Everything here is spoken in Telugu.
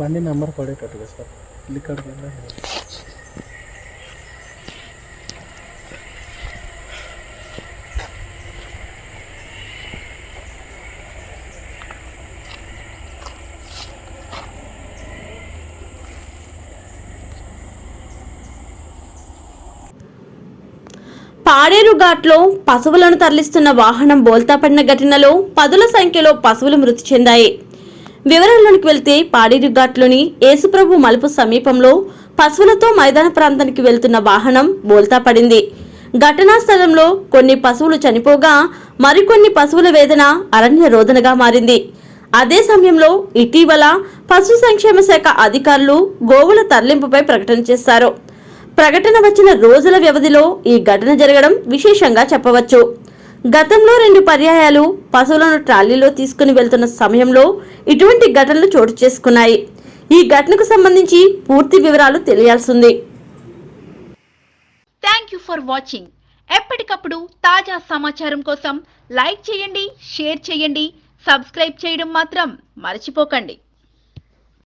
బండి నెంబర్ పడేటట్టుగా సార్. ఇక్కడికి పాడేరు ఘాట్లో పశువులను తరలిస్తున్న వాహనం బోల్తాపడిన ఘటనలో పదుల సంఖ్యలో పశువులు మృతి చెందాయి. వివరాల్లోనికి వెళ్తే పాడేరు ఘాట్లోని యేసుప్రభు మలుపు సమీపంలో పశువులతో మైదాన ప్రాంతానికి వెళ్తున్న వాహనం బోల్తా పడింది. ఘటనా స్థలంలో కొన్ని పశువులు చనిపోగా మరికొన్ని పశువుల వేదన అరణ్య రోదనగా మారింది. అదే సమయంలో ఇటీవల పశు సంక్షేమ శాఖ అధికారులు గోవుల తరలింపుపై ప్రకటన చేశారు. ప్రకటన వచ్చిన రోజుల వ్యవధిలో ఈ ఘటన జరగడం విశేషంగా చెప్పవచ్చు. గతంలో రెండు పర్యాయాలు పశువులను ట్రాలీలో తీసుకుని వెళ్తున్న సమయంలో ఇటువంటి ఘటనలు చోటు చేసుకున్నాయి. ఈ ఘటనకు సంబంధించి పూర్తి వివరాలు తెలియాల్సింది. థ్యాంక్ యూ ఫర్ వాచింగ్ ఎప్పటికప్పుడు తాజా సమాచారం కోసం లైక్ చేయండి షేర్ చేయండి సబ్స్క్రైబ్ చేయడం మాత్రం మర్చిపోకండి.